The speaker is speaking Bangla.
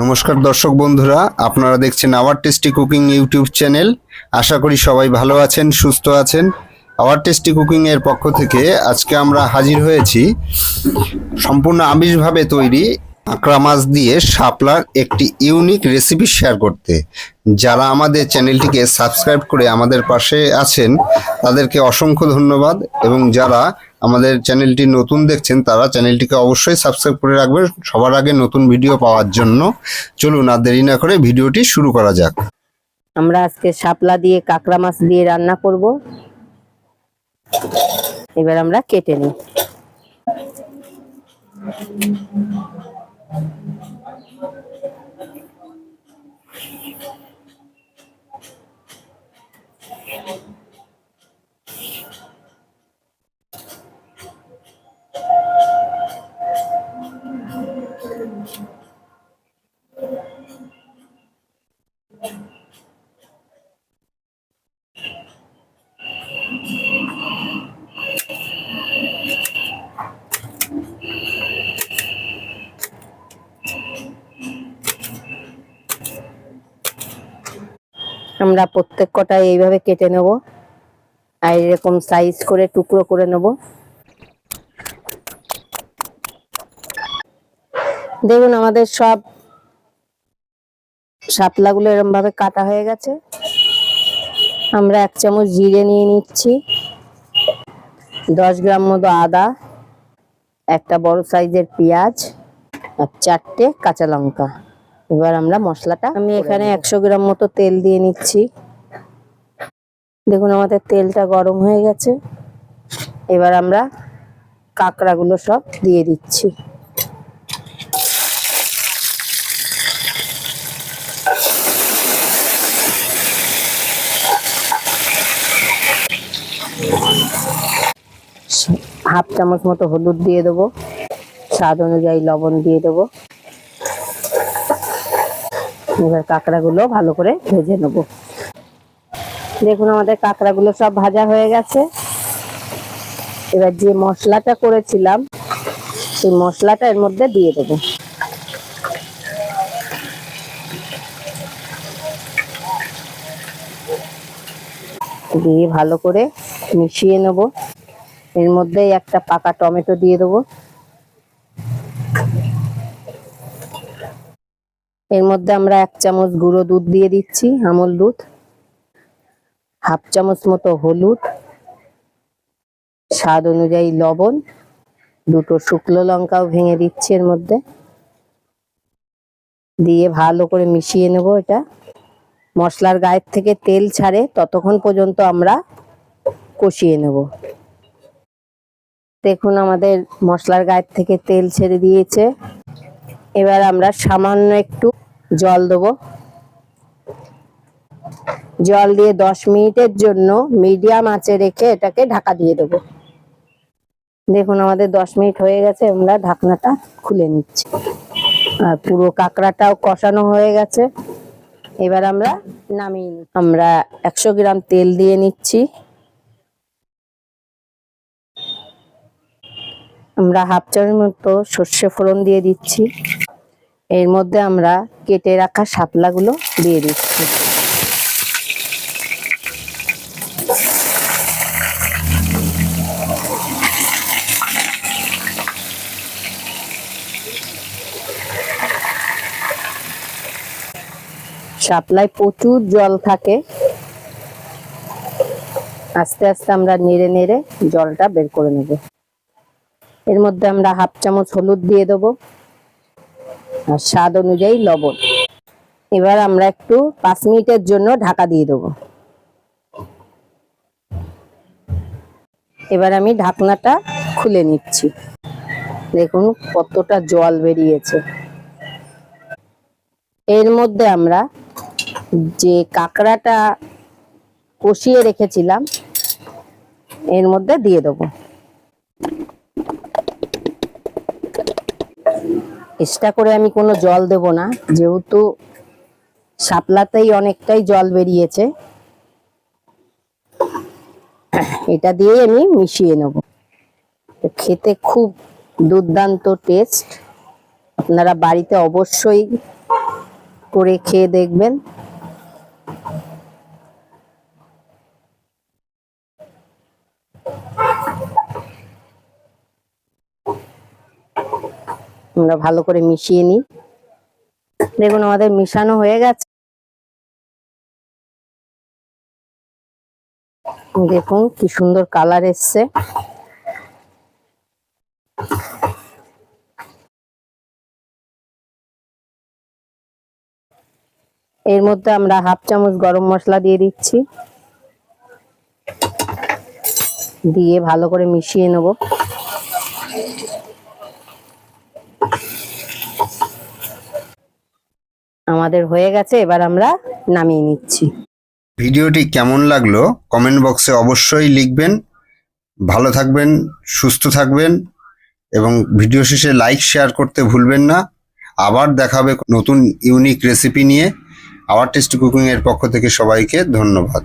নমস্কার দর্শক বন্ধুরা, আপনারা দেখছেন our tasty cooking YouTube channel. আশা করি সবাই ভালো আছেন, সুস্থ আছেন। আওয়ার টেস্টি কুকিং এর পক্ষ থেকে আজকে আমরা হাজির হয়েছি। সম্পূর্ণ আমিষভাবে তৈরি আঁকড়া মাছ দিয়ে শাপলার একটি ইউনিক রেসিপি শেয়ার করতে। যারা আমাদের চ্যানেলটিকে সাবস্ক্রাইব করে আমাদের পাশে আছেন, তাদেরকে অসংখ্য ধন্যবাদ। এবং যারা আমাদের চ্যানেলটি নতুন দেখছেন তারা চ্যানেলটিকে অবশ্যই সাবস্ক্রাইব করে রাখবেন। সবার আগে নতুন ভিডিও পাওয়ার জন্য চলুন আর দেরি না করে ভিডিওটি শুরু করা যাক। আমরা আজকে শাপলা দিয়ে কাঁকড়া মাছ দিয়ে রান্না করব। এবার আমরা কেটে নিই। আমরা প্রত্যেক কটা এইভাবে কেটে নেব আর এরকম সাইজ করে টুকরো করে নেব। দেখুন আমাদের সব শাপলাগুলো এরকম ভাবে কাটা হয়ে গেছে। আমরা এক চামচ জিরে নিয়ে নিচ্ছি। দশ গ্রাম মতো আদা, একটা বড় সাইজের পেঁয়াজ আর চারটে কাঁচা লঙ্কা। এবার আমরা মশলাটা আমি এখানে একশো গ্রাম মতো তেল দিয়ে নিচ্ছি। দেখুন আমাদের তেলটা গরম হয়ে গেছে। এবার আমরা কাঁকড়াগুলো সব দিয়ে দিচ্ছি। হাফ চামচ মতো হলুদ দিয়ে দেবো। স্বাদ অনুযায়ী লবণ দিয়ে দেবো। এবার কাঁকড়াগুলো ভালো করে ভেজে নেব। দেখুন আমাদের কাঁকড়াগুলো সব ভাজা হয়ে গেছে। এবার যে মশলাটা করেছিলাম, সেই মশলাটা এর মধ্যে দিয়ে দেবো। দিয়ে ভালো করে মিশিয়ে নেব। এর মধ্যেই একটা পাকা টমেটো দিয়ে দেবো। এর মধ্যে আমরা এক চামচ গুঁড়ো দুধ দিয়ে দিচ্ছি, আমল দুধ, হাফ চামচ মতো হলুদ, স্বাদ অনুযায়ী লবণ, দুটো শুকনো লঙ্কাও ভেঙে দিচ্ছি এর মধ্যে। দিয়ে ভালো করে মিশিয়ে নেব এটা। মশলার গায়ের থেকে তেল ছাড়ে ততক্ষণ পর্যন্ত আমরা কষিয়ে নেব। দেখুন আমাদের মশলার গায়ের থেকে তেল ছেড়ে দিয়েছে। এবার আমরা সামান্য একটু জল দেবো। জল দিয়ে দশ মিনিটের জন্য মিডিয়াম আঁচে রেখে এটাকে ঢাকা দিয়ে দেবো। দেখুন আমাদের দশ মিনিট হয়ে গেছে, আমরা ঢাকনাটা খুলে নিচ্ছি। আর পুরো কাঁকড়াটাও কষানো হয়ে গেছে। এবার আমরা নামিয়ে আমরা একশো গ্রাম তেল দিয়ে নিচ্ছি। আমরা হাফ চামচ মতো সর্ষে ফোড়ন দিয়ে দিচ্ছি। এর মধ্যে আমরা কেটে রাখা শাপলাগুলো দিয়ে দিচ্ছি। শাপলায় প্রচুর জল থাকে। আস্তে আস্তে আমরা নেড়ে নেড়ে জলটা বের করে নেব। এর মধ্যে আমরা হাফ চামচ হলুদ দিয়ে দেবো। আর স্বাদ অনুযায়ী লবণ। এবার আমরা একটু পাঁচ মিনিটের জন্য ঢাকা দিয়ে দেবো। এবার আমি ঢাকনাটা খুলে নিচ্ছি। দেখুন কতটা জল বেরিয়েছে। এর মধ্যে আমরা যে কাঁকড়াটা কষিয়ে রেখেছিলাম, এর মধ্যে দিয়ে দেবো। এক্সট্রা করে আমি কোনো জল দেব না। যেহেতু শাপলাতেই অনেকটাই জল বেরিয়েছে। এটা দিয়ে আমি মিশিয়ে নেব। খেতে খুব দুর্দান্ত টেস্ট। আপনারা বাড়িতে অবশ্যই করে খেয়ে দেখবেন। আমরা ভালো করে মিশিয়ে নিই। দেখুন, আমাদের মিশানো হয়ে গেছে। দেখুন, কি সুন্দর কালার এসছে। এর মধ্যে আমরা হাফ চামচ গরম মশলা দিয়ে দিচ্ছি। দিয়ে ভালো করে মিশিয়ে নেব। আমাদের হয়ে গেছে, এবার আমরা নামিয়ে নিচ্ছি। ভিডিওটি কেমন লাগল কমেন্ট বক্সে অবশ্যই লিখবেন। ভালো থাকবেন, সুস্থ থাকবেন এবং ভিডিও শেষে লাইক, শেয়ার করতে ভুলবেন না। আবার দেখাবে নতুন ইউনিক রেসিপি নিয়ে। আওয়ার টেস্ট কুকিংয়ের পক্ষ থেকে সবাইকে ধন্যবাদ।